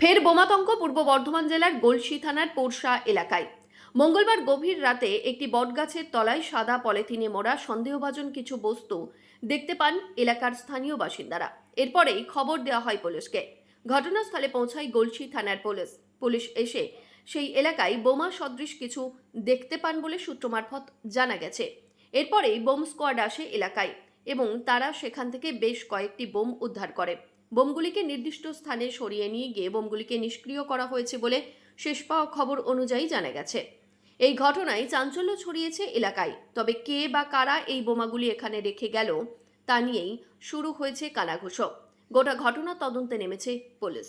ফের বোমাতঙ্ক পূর্ব বর্ধমান জেলার গলসি থানার পোরশা এলাকায়। মঙ্গলবার গভীর রাতে একটি বটগাছের তলায় সাদা পলিথিনে মোড়া সন্দেহভাজন কিছু বস্তু দেখতে পান এলাকার স্থানীয় বাসিন্দারা। এরপরেই খবর দেওয়া হয় পুলিশকে। ঘটনাস্থলে পৌঁছায় গলসি থানার পুলিশ। পুলিশ এসে সেই এলাকায় বোমা সদৃশ কিছু দেখতে পান বলে সূত্র মারফত জানা গেছে। এরপরেই বোম স্কোয়াড আসে এলাকায় এবং তারা সেখান থেকে বেশ কয়েকটি বোম উদ্ধার করে। বোমগুলিকে নির্দিষ্ট স্থানে সরিয়ে নিয়ে গিয়ে বোমগুলিকে নিষ্ক্রিয় করা হয়েছে বলে শেষ পাওয়া খবর অনুযায়ী জানা গেছে। এই ঘটনায় চাঞ্চল্য ছড়িয়েছে এলাকায়। তবে কে বা কারা এই বোমাগুলি এখানে রেখে গেল, তা নিয়েই শুরু হয়েছে কানাঘুষো। গোটা ঘটনা তদন্তে নেমেছে পুলিশ।